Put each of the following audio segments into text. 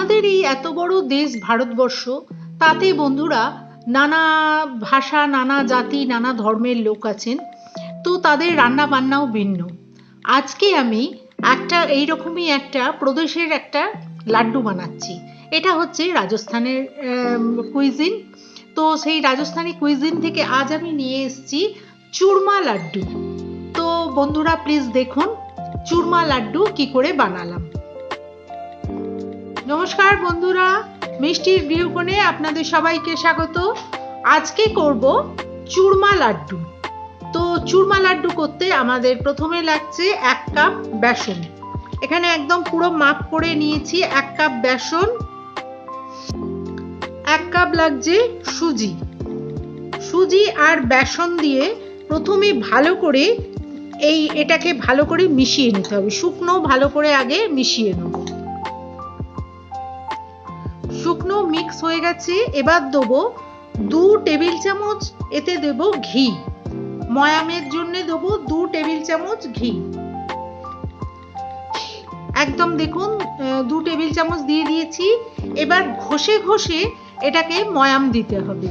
আমাদের এই এত বড় দেশ ভারতবর্ষ, তাতে বন্ধুরা নানা ভাষা, নানা জাতি, নানা ধর্মের লোক আছেন, তো তাদের রান্না বান্নাও ভিন্ন। আজকে আমি একটা এইরকমই একটা প্রদেশের একটা লাড্ডু বানাচ্ছি। এটা হচ্ছে রাজস্থানের কুইজিন তো সেই রাজস্থানি কুইজিন থেকে আজ আমি নিয়ে এসেছি চুরমা লাড্ডু। তো বন্ধুরা প্লিজ দেখুন চুরমা লাড্ডু কি করে বানালাম। নমস্কার বন্ধুরা মিষ্টির গৃহকোণে আপনাদের সবাইকে স্বাগত। আজকে করব চুরমা লাড্ডু। তো চুরমা লাড্ডু করতে আমাদের প্রথমে লাগছে এক কাপ বেসন। এখানে একদম পুরো মাপ করে নিয়েছি এক কাপ বেসন, এক কাপ লাগছে সুজি। সুজি আর বেসন দিয়ে প্রথমে ভালো করে এই এটাকে ভালো করে মিশিয়ে নিতে হবে। শুকনো ভালো করে আগে মিশিয়ে নেব। মিক্স হয়ে গেছে, এবার দেবো দু টেবিল চামচ, এতে দেব ঘি। ময়ামের জন্য দেবো দু টেবিল চামচ ঘি। একদম দেখুন দু টেবিল চামচ দিয়ে দিয়েছি। এবার ঘষে ঘষে এটাকে ময়াম দিতে হবে।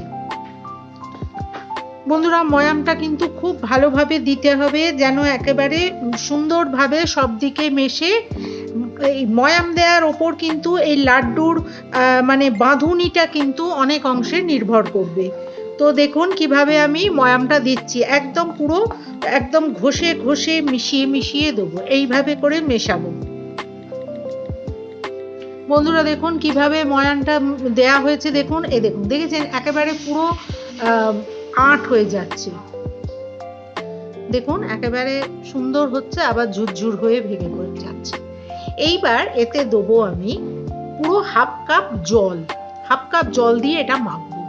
বন্ধুরা, ময়ামটা কিন্তু খুব ভালোভাবে দিতে হবে, যেন একেবারে সুন্দরভাবে সব দিকে মেশে এই ময়াম দেওয়ার ওপর কিন্তু এই লাড্ডুর মানে বাঁধুনিটা কিন্তু অনেক অংশে নির্ভর করবে। তো দেখুন কীভাবে আমি ময়ামটা দিচ্ছি। একদম পুরো, একদম ঘষে ঘষে মিশিয়ে মিশিয়ে দেবো। এইভাবে করে মেশাবো। বন্ধুরা দেখুন কীভাবে ময়ানটা দেয়া হয়েছে। দেখুন এ দেখুন, দেখেছেন? একেবারে পুরো আট হয়ে যাচ্ছে। দেখুন, একেবারে সুন্দর হচ্ছে, আবার ঝুরঝুর হয়ে ভেঙে পড়ে যাচ্ছে। এইবার এতে দেবো আমি পুরো হাফ কাপ জল, হাফ কাপ জল দিয়ে এটা মাখবো।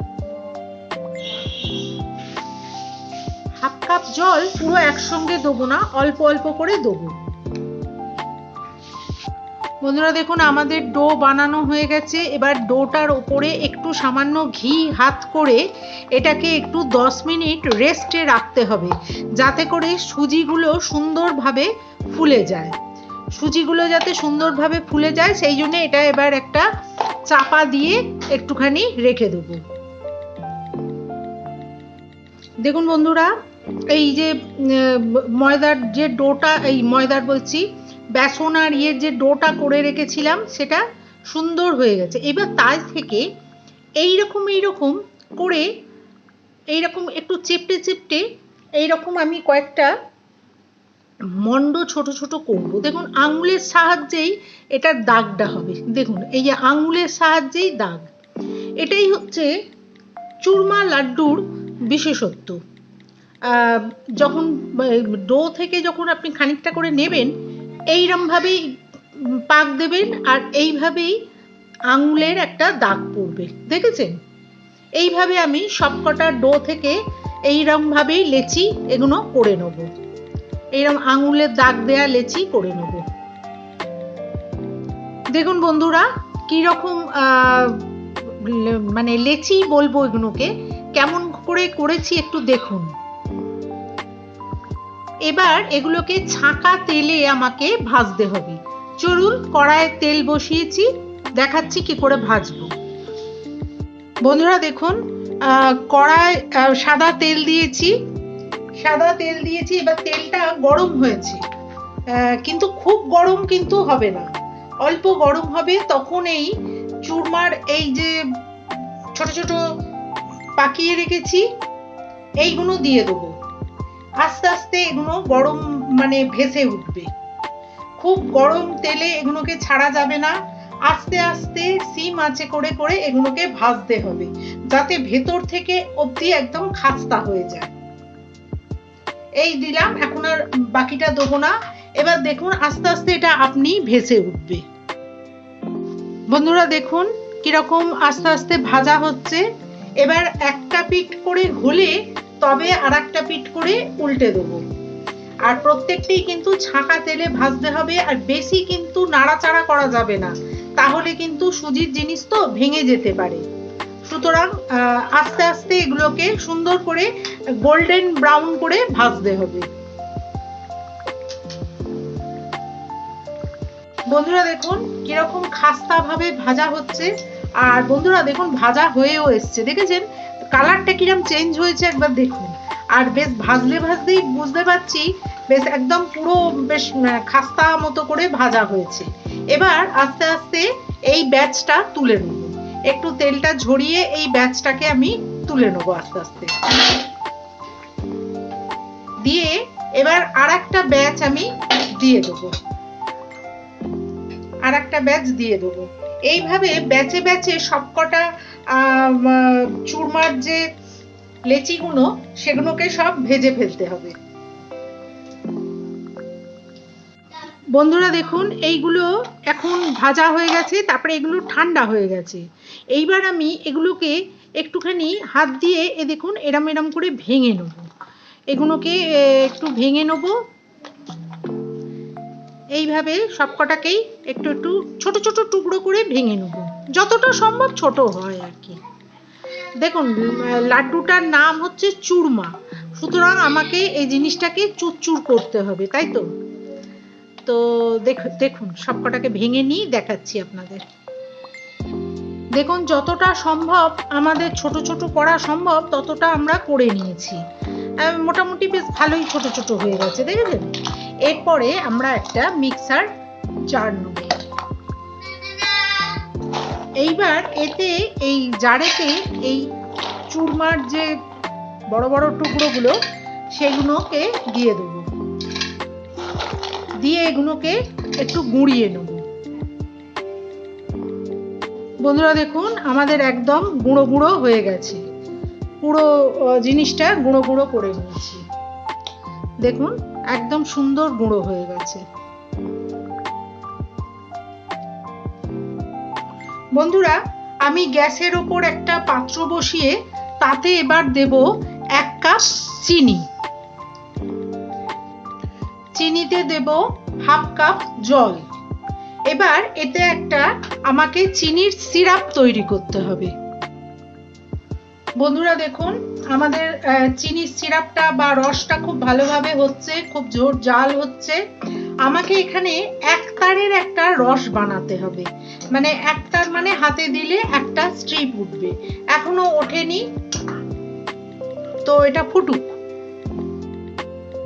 হাফ কাপ জল পুরো একসঙ্গে দেবো না, অল্প অল্প করে দেবো। বন্ধুরা দেখুন, আমাদের ডো বানানো হয়ে গেছে। এবার ডোটার ওপরে একটু সামান্য ঘি হাত করে এটাকে একটু দশ মিনিট রেস্টে রাখতে হবে, যাতে করে সুজিগুলো সুন্দরভাবে ফুলে যায়। সুজিগুলো যাতে সুন্দরভাবে ফুলে যায়, সেই জন্য এটা এবার একটা চাপা দিয়ে একটুখানি রেখে দেবো। দেখুন বন্ধুরা, এই যে ময়দার যে ডোটা, এই ময়দার বলছি, বেসন আর ইয়ের যে ডোটা করে রেখেছিলাম, সেটা সুন্দর হয়ে গেছে। এবার তাই থেকে এই রকম এই রকম করে, এইরকম একটু চেপটে চেপটে, এইরকম আমি কয়েকটা মন্ড ছোট ছোট করব দেখুন, আঙুলের সাহায্যেই এটার দাগটা হবে। দেখুন, এই যে আঙুলের সাহায্যেই দাগ। এটাই হচ্ছে চুরমা লাড্ডুর বিশেষত্ব। যখন, ডো থেকে যখন আপনি খানিকটা করে নেবেন, এইরমভাবেই পাক দেবেন আর এইভাবেই আঙুলের একটা দাগ পড়বে। দেখেছেন? এইভাবে আমি সবকটা ডো থেকে এইরমভাবেই লেচি এগুলো করে নেব। এইরকম আঙুলের দাগ দেয়া লেচি করে নেব। দেখুন বন্ধুরা, কীরকম মানে লেচি বলব এগুলোকে, কেমন করে করেছি একটু দেখুন। এবার এগুলোকে ছাঁকা তেলে আমাকে ভাজতে হবে। চলুন কড়াইয়ে তেল বসিয়েছি, দেখাচ্ছি কি করে ভাজবো। বন্ধুরা দেখুন কড়াই সাদা তেল দিয়েছি সাদা তেল দিয়েছি, এবার তেলটা গরম হয়েছে। কিন্তু খুব গরম কিন্তু হবে না। অল্প গরম হবে, তখন এই চুরমার, এই যে ছোট ছোট পাকিয়ে রেখেছি, এইগুলো দিয়ে দেবো। আস্তে আস্তে এগুলো গরম মানে ভেসে উঠবে। খুব গরম তেলে এগুলোকে ছাড়া যাবে না। আস্তে আস্তে সিম আঁচে করে করে এগুলোকে ভাজতে হবে, যাতে ভেতর থেকে অবধি একদম খাস্তা হয়ে যায়। এই দিলাম, এখন আর বাকিটা দেবো না। এবার দেখুন, আস্তে আস্তে এটা আপনি ভেসে উঠবে। বন্ধুরা দেখুন, কীরকম আস্তে আস্তে ভাজা হচ্ছে। এবার একটা পিঠ করে হলে তবে আর একটা পিঠ করে উল্টে দেবো। আর প্রত্যেকটি কিন্তু ছাঁকা তেলে ভাজতে হবে, আর বেশি কিন্তু নাড়াচাড়া করা যাবে না। তাহলে কিন্তু সুজির জিনিস তো ভেঙে যেতে পারে। সুতরাং আস্তে আস্তে এগুলোকে সুন্দর করে গোল্ডেন ব্রাউন করে ভাজতে হবে। বন্ধুরা দেখুন, কীরকম খাস্তা ভাবে ভাজা হচ্ছে। আর বন্ধুরা দেখুন, ভাজা হয়েও এসছে। দেখেছেন? কালারটা কিরম চেঞ্জ হয়েছে একবার দেখুন। আর বেশ ভাজলে ভাজলেই বুঝতে পারছি, বেশ একদম পুরো বেশ খাস্তা মতো করে ভাজা হয়েছে। এবার আস্তে আস্তে এই ব্যাচটা তুলে নেব একটু তেলটা ঝরিয়ে এই ব্যাচটাকে আমি তুলে নেব আস্তে আস্তে। দিয়ে এবার আর একটা ব্যাচ আমি দিয়ে দেবো। আর একটা ব্যাচ দিয়ে দেবো। এইভাবে ব্যাচে ব্যাচে সবকটা চুরমার যে লেচিগুলো, সেগুলোকে সব ভেজে ফেলতে হবে। বন্ধুরা দেখুন, এইগুলো এখন ভাজা হয়ে গেছে, তারপরে এগুলো ঠান্ডা হয়ে গেছে। এইবার আমি এগুলোকে একটুখানি হাত দিয়ে, এ দেখুন, এরম এরম করে ভেঙে নেব। এগুলোকে একটু ভেঙে নেব। এইভাবে সবকটাকেই একটু একটু, ছোট ছোট টুকরো করে ভেঙে নেব। যতটা সম্ভব ছোট হয় আর কি। দেখুন লাড্ডুটার নাম হচ্ছে চুরমা। সুতরাং আমাকে এই জিনিসটাকে চুরচুর করতে হবে, তাই তো? তো দেখ- দেখুন, সবকটাকে ভেঙে নিই দেখাচ্ছি আপনাদের। দেখুন, যতটা সম্ভব আমাদের ছোট ছোট করা সম্ভব, ততটা আমরা করে নিয়েছি। মোটামুটি বেশ ভালোই ছোট ছোট হয়ে গেছে, দেখেছেন? এরপরে আমরা একটা মিক্সার জার নেব। এইবার এতে এই জারেতে এই চুরমার যে বড় বড় টুকরোগুলো, সেগুলোকে দিয়ে দেবো। দিয়ে এগুলোকে একটু গুঁড়িয়ে নেব। বন্ধুরা দেখুন, আমাদের একদম গুঁড়ো গুঁড়ো হয়ে গেছে। পুরো জিনিসটা গুঁড়ো গুঁড়ো করে নিয়েছি। দেখুন, একদম সুন্দর গুঁড়ো হয়ে গেছে। বন্ধুরা, আমি গ্যাসের ওপর একটা পাত্র বসিয়ে তাতে এবার দেব এক কাপ চিনি। চিনিতে দেব হাফ কাপ জল। এবার এতে একটা আমাকে চিনির সিরাপ তৈরি করতে হবে। বন্ধুরা দেখুন, আমাদের চিনির সিরাপটা বা রসটা খুব ভালোভাবে হচ্ছে, খুব জোর জাল হচ্ছে। আমাকে এখানে এক তারের একটা রস বানাতে হবে। মানে একটার মানে হাতে দিলে একটা স্ট্রিপ উঠবে। এখনও ওঠেনি, তো এটা ফুটুক।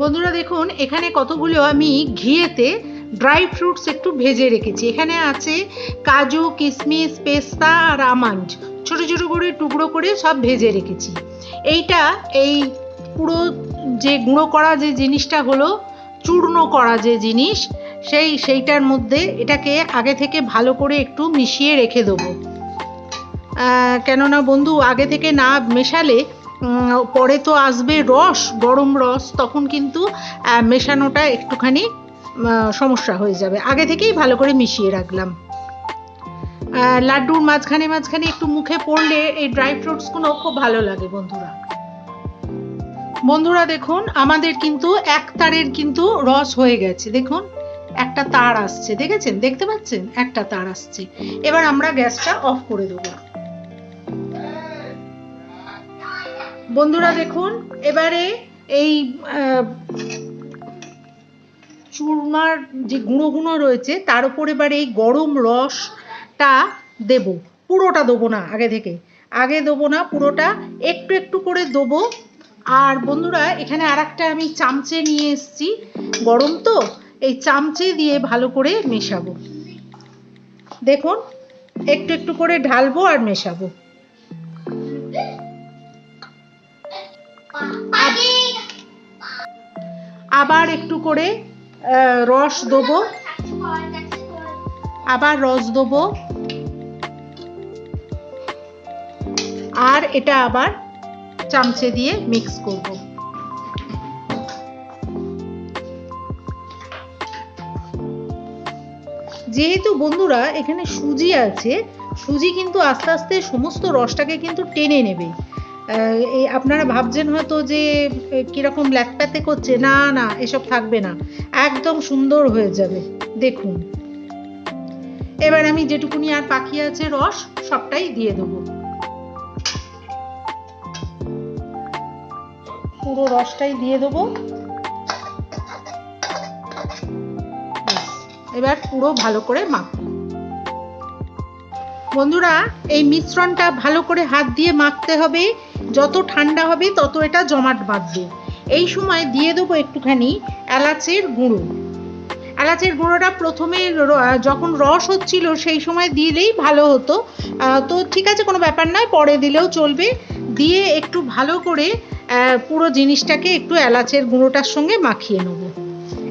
বন্ধুরা দেখুন, এখানে কতগুলো আমি ঘিয়েতে ড্রাই ফ্রুটস একটু ভেজে রেখেছি। এখানে আছে কাজু, কিশমিশ, পেস্তা আর আমন্ড। ছোট ছোট করে টুকরো করে সব ভেজে রেখেছি। এইটা, এই পুরো যে গুঁড়ো করা যে জিনিসটা হলো, চূর্ণ করা যে জিনিস, সেই, সেইটার মধ্যে এটাকে আগে থেকে ভালো করে একটু মিশিয়ে রেখে দেবো। কেননা বন্ধু, আগে থেকে না মেশালে পরে তো আসবে রস, গরম রস, তখন কিন্তু মেশানোটা একটুখানি সমস্যা হয়ে যাবে। আগে থেকেই ভালো করে মিশিয়ে রাখলাম। লাড্ডুর মাঝখানে মাঝখানে একটু মুখে পড়লে এই ড্রাই ফ্রুটসগুলো খুব ভালো লাগে বন্ধুরা। বন্ধুরা দেখুন, আমাদের কিন্তু এক তারের কিন্তু রস হয়ে গেছে। দেখুন, একটা তার আসছে, দেখেছেন? দেখতে পাচ্ছেন? একটা তার আসছে। এবার আমরা গ্যাসটা অফ করে দেবো। বন্ধুরা দেখুন, এবারে এই চুরমার যে গুঁড়ো গুঁড়ো রয়েছে, তার উপর এবার এই গরম রসটা দেব। পুরোটা দেবো না আগে থেকে। আগে দেবো না, পুরোটা একটু একটু করে দেবো। আর বন্ধুরা, এখানে আর আমি চামচে নিয়ে এসেছি। গরম তো, এই চামচে দিয়ে ভালো করে মেশাবো। দেখুন, একটু একটু করে ঢালবো আর মেশাবো। আবার একটু করে রস দেবো। আবার রস দেবো। আর এটা আবার চামচে দিয়ে মিক্স করব। যেহেতু বন্ধুরা এখানে সুজি আছে, সুজি কিন্তু আস্তে আস্তে সমস্ত রসটাকে কিন্তু টেনে নেবে। এই আপনারা ভাবছেন হয়তো যে কীরকম ল্যাকপ্যাতে করছে। না না, এসব থাকবে না। একদম সুন্দর হয়ে যাবে। দেখুন। এবার আমি যেটুকুনি আর পাখি আছে রস, সবটাই দিয়ে দেবো। পুরো রসটাই দিয়ে দেবো। এবার পুরো ভালো করে মাখবো। বন্ধুরা, এই মিশ্রণটা ভালো করে হাত দিয়ে মাখতে হবে। যত ঠান্ডা হবে তত এটা জমাট বাঁধবে। এই সময় দিয়ে দেবো একটুখানি এলাচের গুঁড়ো। এলাচের গুঁড়োটা প্রথমে যখন রস হচ্ছিল সেই সময় দিলেই ভালো হতো। তো ঠিক আছে, কোনো ব্যাপার নয়, পরে দিলেও চলবে। দিয়ে একটু ভালো করে পুরো জিনিসটাকে একটু এলাচের গুঁড়োটার সঙ্গে মাখিয়ে নেব।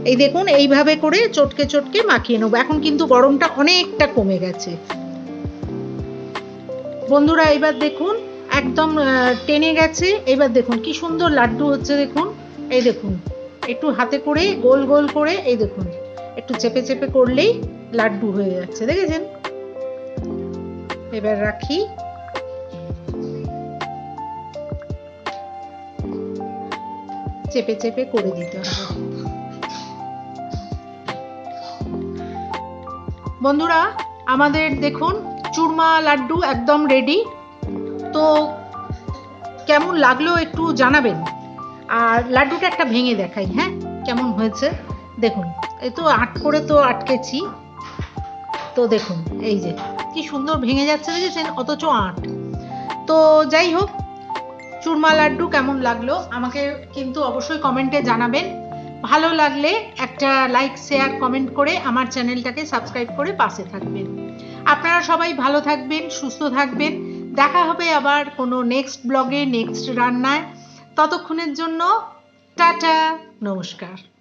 এই দেখুন, এইভাবে করে চটকে চটকে মাখিয়ে নেব। এখন কিন্তু গরমটা অনেকটা কমে গেছে। বন্ধুরা এবার দেখুন একদম টেনে গেছে। এবার দেখুন, কি সুন্দর লাড্ডু হচ্ছে দেখুন। এই দেখুন, একটু হাতে করে, গোল গোল করে, এই দেখুন, একটু চেপে চেপে করলেই লাড্ডু হয়ে যাচ্ছে, দেখেছেন? এবার রাখি। চেপে চেপে করে দিতে হবে। বন্ধুরা, আমাদের দেখুন, চুরমা লাড্ডু একদম রেডি তো কেমন লাগল একটু জানাবেন। আর লাড্ডুটা একটা ভেঙে দেখাই হ্যাঁ? কেমন হয়েছে? দেখুন, এই তো আট করে তো আটকেছি। তো দেখুন, এই যে, কি সুন্দর ভেঙে যাচ্ছে দেখেছেন অথচ আট। তো যাই হোক, চুরমা লাড্ডু কেমন লাগল? আমাকে কিন্তু অবশ্যই কমেন্টে জানাবেন। ভালো লাগলে একটা লাইক, শেয়ার, কমেন্ট করে আমার চ্যানেলটাকে সাবস্ক্রাইব করে পাশে থাকবেন। আপনারা সবাই ভালো থাকবেন, সুস্থ থাকবেন। দেখা হবে আবার কোনো নেক্সট ব্লগে নেক্সট রান্নায়। ততক্ষণের জন্য টাটা নমস্কার।